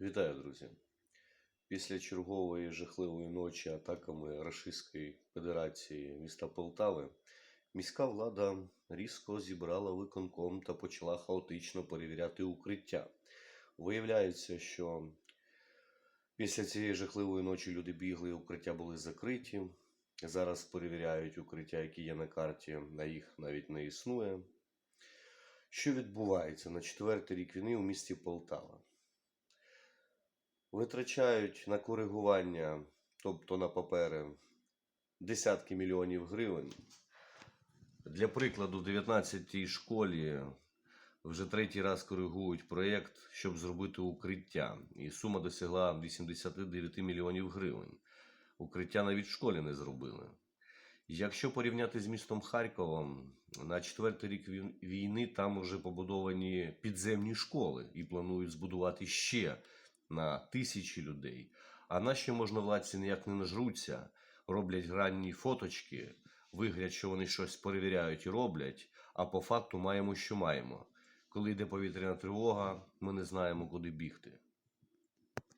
Вітаю, друзі! Після чергової жахливої ночі атаками Рашистської Федерації міста Полтави міська влада різко зібрала виконком та почала хаотично перевіряти укриття. Виявляється, що після цієї жахливої ночі люди бігли, укриття були закриті. Зараз перевіряють укриття, які є на карті, а їх навіть не існує. Що відбувається на четвертий рік війни у місті Полтава? Витрачають на коригування, тобто на папери, десятки мільйонів гривень. Для прикладу, в 19-й школі вже третій раз коригують проєкт, щоб зробити укриття. І сума досягла 89 мільйонів гривень. Укриття навіть в школі не зробили. Якщо порівняти з містом Харковом, на четвертий рік війни там вже побудовані підземні школи і планують збудувати ще на тисячі людей. А наші можновладці ніяк не нажруться, роблять гранні фоточки, вигляд, що вони щось перевіряють і роблять, а по факту маємо, що маємо. Коли йде повітряна тривога, ми не знаємо, куди бігти.